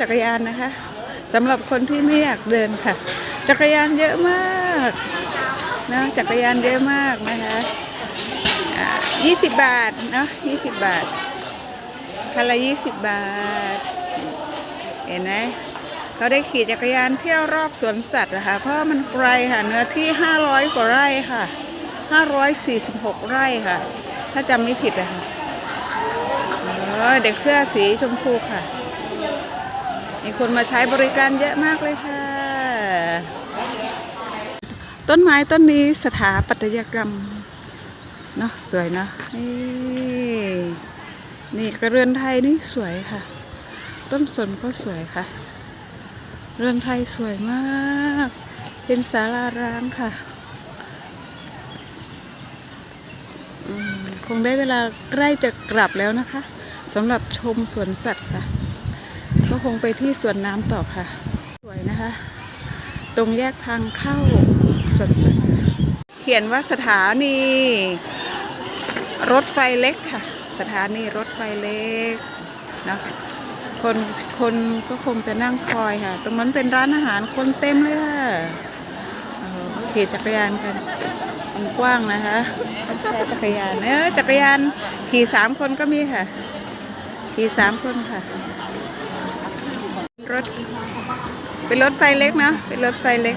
จักรยานนะคะสำหรับคนที่ไม่อยากเดินค่ะ จักรยานเยอะมากนะจักรยานเยอะมากนะคะอ่า20บาทเนาะ20บาทคันละ20บาท เห็นไหมเขาได้ขี่จักรยานเที่ยวรอบสวนสัตว์นะคะเพราะมันไกลค่ะเนื้อที่500กว่าไร่ค่ะ546ไร่ค่ะ ถ้าจำไม่ผิดอะคะเด็กเสื้อสีชมพูค่ะ มีคนมาใช้บริการเยอะมากเลยค่ะ ต้นไม้ต้นนี้สถาปัตยกรรมเนาะสวยเนาะนี่ นี่กระเรือนไทยนี่สวยค่ะ ต้นสนก็สวยค่ะ เรือนไทยสวยมาก เป็นศาลาร้างค่ะคงได้เวลาใกล้จะกลับแล้วนะคะสำหรับชมสวนสัตว์ค่ะ ก็คงไปที่สวนน้ำต่อค่ะ สวยนะคะ ตรงแยกทางเข้าสวนสัตว์เขียนว่าสถานีรถไฟเล็กค่ะ สถานีรถไฟเล็กนะคนคนก็คงจะนั่งคอยค่ะ ตรงนั้นเป็นร้านอาหารคนเต็มเลยค่ะเขี่จักรยานกันมันกว้างนะคะจักรยานเออจักรยานขี่สามคนก็มีค่ะ ขี่สามคนค่ะ รถ เป็นรถไฟเล็กเนาะเป็นรถไฟเล็ก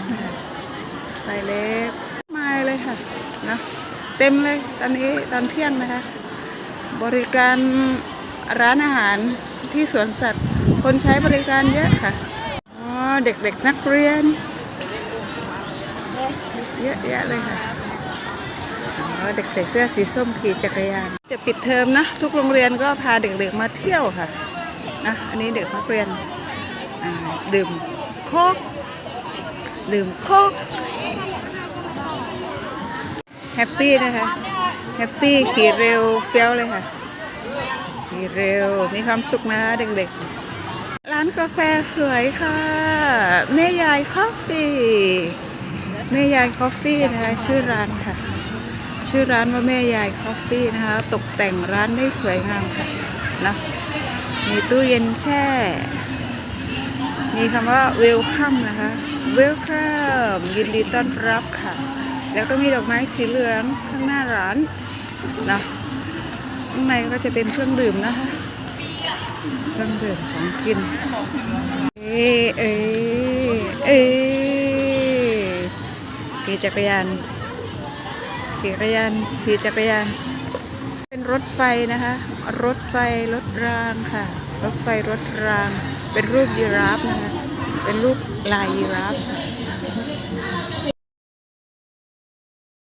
ไฟเล็กมาเลยค่ะนะเต็มเลยตอนนี้ตอนเที่ยงนะคะ บริการร้านอาหารที่สวนสัตว์ คนใช้บริการเยอะค่ะอ๋อเด็กๆนักเรียน เยอะแยะเลยค่ะอ๋อเด็กใส่เสื้อสีส้มขี่จักรยาน จะปิดเทอมนะ ทุกโรงเรียนก็พาเด็กๆมาเที่ยวค่ะนะอันนี้เด็กนักเรียน ดื่มโคกดื่มโคกแฮปปี้นะคะแฮปปี้ขี่เร็วเฟี้ยวเลยค่ะขี่เร็วมีความสุขนะเด็กๆ ร้านกาแฟสวยค่ะแม่ยายคอฟฟี่แม่ยายคอฟฟี่นะคะ ชื่อร้านค่ะ ชื่อร้านว่าแม่ยายคอฟฟี่นะคะ ตกแต่งร้านได้สวยงามค่ะนะมีตู้เย็นแช่ มีคำว่า welcome นะคะ welcome ยินดีต้อนรับค่ะ แล้วก็มีดอกไม้สีเหลืองข้างหน้าร้านนะข้างในก็จะเป็นเครื่องดื่มนะคะเครื่องดื่มของกิน เอ้เอ้เอ้ขี่จักรยานขี่จักรยานขี่จักรยาน เป็นรถไฟนะคะ รถไฟรถรางค่ะ รถไฟรถราง เป็นรูปยีราฟนะคะ เป็นรูปลายยีราฟ